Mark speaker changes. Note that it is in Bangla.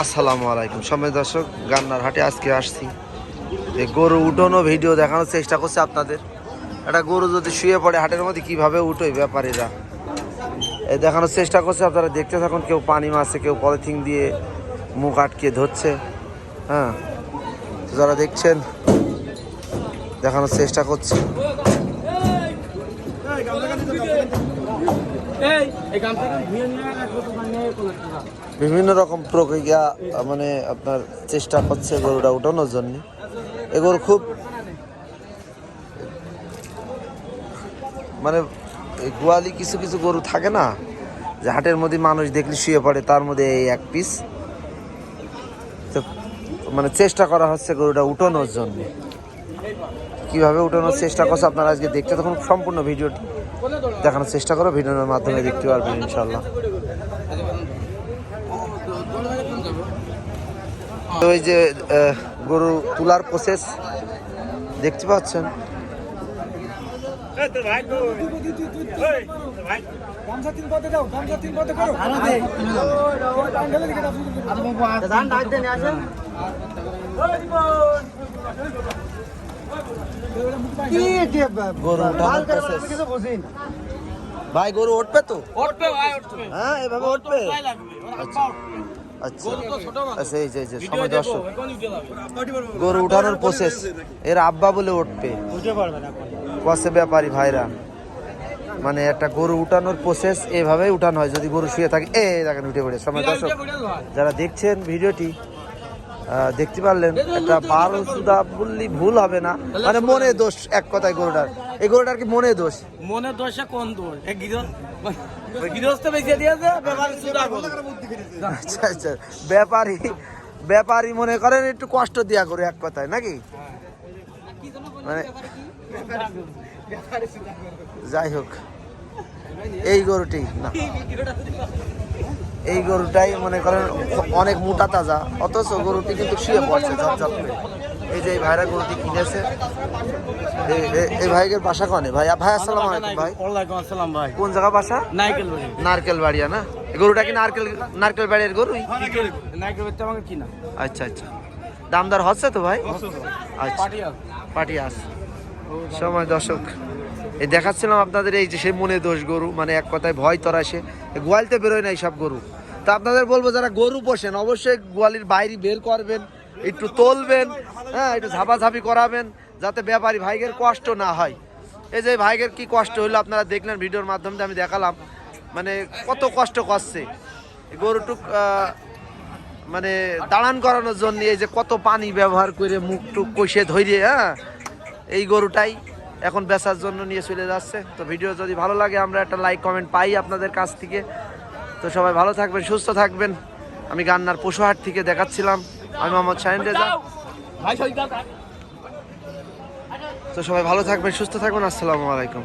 Speaker 1: আসসালামু আলাইকুম সময় দর্শক গান্নার হাটে আজকে আসছি এই গরু উঠোনো ভিডিও দেখানোর চেষ্টা করছে আপনাদের একটা গরু যদি শুয়ে পড়ে হাটের মধ্যে কীভাবে উঠোয় ব্যাপারীরা এই দেখানোর চেষ্টা করছে আপনারা দেখতে থাকুন কেউ পানি মারছে কেউ পলিথিন দিয়ে মুখ আটকে ধরছে হ্যাঁ যারা দেখছেন দেখানোর চেষ্টা করছে
Speaker 2: এই
Speaker 1: বিভিন্ন রকম প্রক্রিয়া মানে আপনার চেষ্টা করছে গরুটা উঠানোর জন্য। এগুলো খুব মানে গোয়ালি কিছু কিছু গরু থাকে না, যে হাটের মধ্যে মানুষ দেখলে শুয়ে পড়ে, তার মধ্যে এই এক পিস তো মানে চেষ্টা করা হচ্ছে গরুটা উঠানোর জন্য। কীভাবে উঠানোর চেষ্টা করছে আপনারা আজকে দেখতে তখন সম্পূর্ণ ভিডিওটি। দেখানোর চেষ্টা করো, ভিডিওর মাধ্যমে দেখতে পারবেন ইনশাল্লাহ তো ওই যে গরু তোলার প্রসেস দেখতে পাচ্ছেন।
Speaker 2: কি
Speaker 1: গরু
Speaker 2: কিছু বুঝিন।
Speaker 1: ভাই গরু উঠবে তো?
Speaker 2: উঠবে ভাই উঠবে।
Speaker 1: হ্যাঁ এভাবে উঠবে? আচ্ছা। আচ্ছা।
Speaker 2: গরু
Speaker 1: এই যে সময় দর্শক। উঠানোর প্রসেস এর আব্বা বলে উঠবে।
Speaker 2: উঠে পারবে না
Speaker 1: কষে ব্যাপারী ভাইরা? মানে একটা গরু উঠানোর প্রসেস এভাবেই উঠানো হয় যদি গরু শুয়ে থাকে। এ দেখেন উঠে পড়ে। সময় দর্শক যারা দেখছেন ভিডিওটি দেখতে পারলেন একটা বারো সুদা বললি ভুল হবে না। মানে মনে দোষ এক কথায় গরুটার। এই গরুটার কি মনে দোষ?
Speaker 2: মনে দোষে কোন দোষ?
Speaker 1: আচ্ছা আচ্ছা। ব্যাপারী ব্যাপারী মনে করেন একটু কষ্ট দিয়া করে এক কথায় নাকি? মানে যাই হোক এই গরুটি না। এই গরুটাই মনে করেন অনেক মোটা তাজা অথচ গরুটি কিন্তু শুয়ে পড়ছে ঝপঝপ করে। এই যে এই ভাইরা গরুটি কিনেছে এই- ভাইয়ের বাসা কনে? ভাই ভাই আসসালাম আলাইকুম ভাই।
Speaker 2: ওয়ালাইকুম আসসালাম ভাই।
Speaker 1: কোন জায়গা বাসা?
Speaker 2: নাইকেল বাড়ি।
Speaker 1: নারকেল বাড়িয়া না গরুটা কি নারকেল নারকেল বাড়ির গরুই
Speaker 2: নাইকেল বাড়িতে আমাকে কিনা।
Speaker 1: আচ্ছা আচ্ছা। দামদার হচ্ছে তো ভাই? আচ্ছা।
Speaker 2: পাটিয়া
Speaker 1: পার্টি আস সময় দর্শক। এই দেখাচ্ছিলাম আপনাদের এই যে সে মনে দোষ গরু মানে এক কথায় ভয় তরাসে গোয়ালিতে বেরোয় না সব গরু। তা আপনাদের বলব, যারা গরু পোষেন, অবশ্যই গোয়ালির বাইরে বের করবেন, একটু তুলবেন হ্যাঁ একটু ঝাপাঝাপি করাবেন, যাতে ব্যাপারী ভাইগের কষ্ট না হয়। এই যে ভাইগের কি কষ্ট হলো আপনারা দেখলেন ভিডিওর মাধ্যমে আমি দেখালাম মানে কত কষ্ট করছে। গরুটুক মানে দাঁড়ান করানোর জন্য এই যে কত পানি ব্যবহার করে মুখ টুক কষে ধরে হ্যাঁ এই গরুটাই এখন বেচার জন্য নিয়ে চলে যাচ্ছে। তো ভিডিও যদি ভালো লাগে আমরা একটা লাইক কমেন্ট পাই আপনাদের কাছ থেকে। তো সবাই ভালো থাকবেন সুস্থ থাকবেন। আমি গান্নার পশুহাট থেকে দেখাচ্ছিলাম। আমি মোহাম্মদ শাহিন রেজা। তো সবাই ভালো থাকবেন সুস্থ থাকবেন। আসসালামু আলাইকুম।